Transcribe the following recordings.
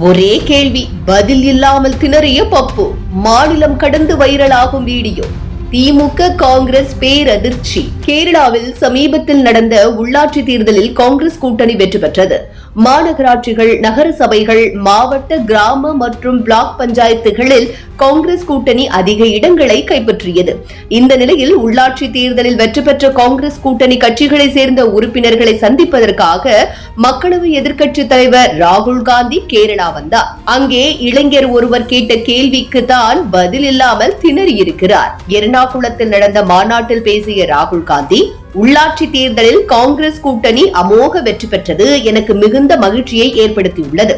ஒரே கேள்வி பதில் இல்லாமல் திணறிய பப்பு. மாநிலம் கடந்து வைரலாகும் வீடியோ. திமுக காங்கிரஸ் பேரதிர்ச்சி. கேரளாவில் சமீபத்தில் நடந்த உள்ளாட்சி தேர்தலில் காங்கிரஸ் கூட்டணி வெற்றி பெற்றது. மாநகராட்சிகள் நகர சபைகள் மாவட்ட கிராம மற்றும் பிளாக் பஞ்சாயத்துகளில் காங்கிரஸ் கூட்டணி அதிக இடங்களை கைப்பற்றியது. இந்த நிலையில் உள்ளாட்சி தேர்தலில் வெற்றி பெற்ற காங்கிரஸ் கூட்டணி கட்சிகளை சேர்ந்த உறுப்பினர்களை சந்திப்பதற்காக மக்களவை எதிர்க்கட்சி தலைவர் ராகுல் காந்தி கேரளா வந்தார். அங்கே இளைஞர் ஒருவர் கேட்ட கேள்விக்கு தான் பதில் இல்லாமல் திணறியிருக்கிறார். எர்ணாகுளத்தில் நடந்த மாநாட்டில் பேசிய ராகுல் காந்தி உள்ளாட்சி தேர்தலில் காங்கிரஸ் கூட்டணி அமோக வெற்றி பெற்றது எனக்கு மிகுந்த மகிழ்ச்சியை ஏற்படுத்தியுள்ளது.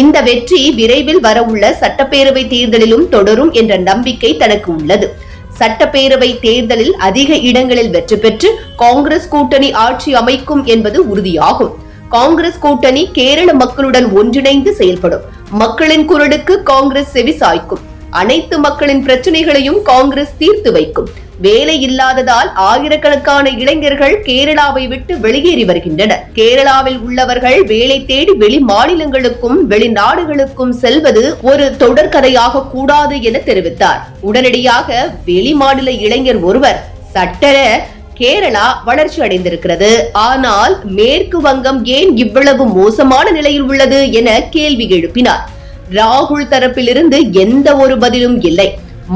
இந்த வெற்றி விரைவில் வரவுள்ள சட்டப்பேரவை தேர்தலிலும் தொடரும் என்ற நம்பிக்கை தனக்கு உள்ளது. சட்டப்பேரவை தேர்தலில் அதிக இடங்களில் வெற்றி பெற்று காங்கிரஸ் கூட்டணி ஆட்சி அமைக்கும் என்பது உறுதியாகும். காங்கிரஸ் கூட்டணி கேரள மக்களுடன் ஒன்றிணைந்து செயல்படும். மக்களின் குரலுக்கு காங்கிரஸ் செவி சாய்க்கும். அனைத்து மக்களின் பிரச்சனைகளையும் காங்கிரஸ் தீர்த்து வைக்கும். வேலை இல்லாததால் ஆயிரக்கணக்கான இளைஞர்கள் கேரளாவை விட்டு வெளியேறி வருகின்றனர். கேரளாவில் உள்ளவர்கள் வேலை தேடி வெளி மாநிலங்களுக்கும் வெளிநாடுகளுக்கும் செல்வது ஒரு தொடர்கதையாக கூடாது என தெரிவித்தார். உடனடியாக வெளிமாநில இளைஞர் ஒருவர் சட்டர கேரளா வளர்ச்சி அடைந்திருக்கிறது. ஆனால் மேற்கு வங்கம் ஏன் இவ்வளவு மோசமான நிலையில் உள்ளது? என கேள்வி எழுப்பினார். ராகுல் தரப்பிலிருந்து எந்த ஒரு பதிலும் இல்லை.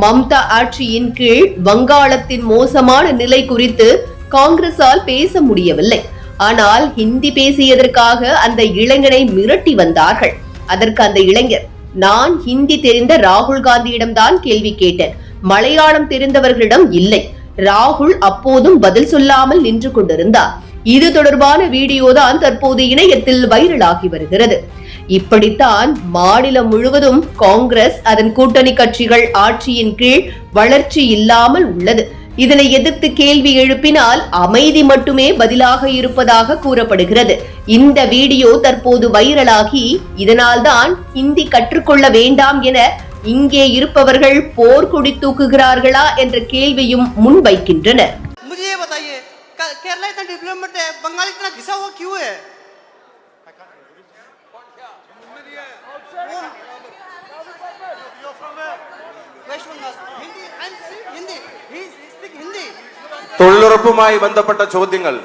மம்தா ஆட்சியின் கீழ் வங்காளத்தின் மோசமான நிலை குறித்து காங்கிரசால் பேச முடியவில்லை. ஆனால் ஹிந்தி பேசியதற்காக அந்த இளைஞனை மிரட்டி வந்தார்கள். அதற்கு அந்த இளைஞர் நான் ஹிந்தி தெரிந்த ராகுல் காந்தியிடம்தான் கேள்வி கேட்டேன். மலையாளம் தெரிந்தவர்களிடம் இல்லை. ராகுல் அப்போதும் பதில் சொல்லாமல் நின்று கொண்டிருந்தார். இது தொடர்பான வீடியோ தான் தற்போது இணையத்தில் வைரலாகி வருகிறது. இப்படித்தான் மாநிலம் முழுவதும் காங்கிரஸ் அதன் கூட்டணி கட்சிகள் ஆட்சியின் கீழ் வளர்ச்சி இல்லாமல் உள்ளது. இதனை எதிர்த்து கேள்வி எழுப்பினால் அமைதி மட்டுமே பதிலாக இருப்பதாக கூறப்படுகிறது. இந்த வீடியோ தற்போது வைரலாகி இதனால்தான் ஹிந்தி கற்றுக்கொள்ள வேண்டாம் என இங்கே இருப்பவர்கள் போர்க்குடி தூக்குகிறார்களா என்ற கேள்வியும் முன்வைக்கின்றனர். केरला इतना डेवलपमेंट है बंगाल इतना घिसा हुआ क्यों है waste Bengal Hindi Hindi he speak Hindi തൊഴിലുറപ്പുമായി ബന്ധപ്പെട്ട ചോദ്യങ്ങൾ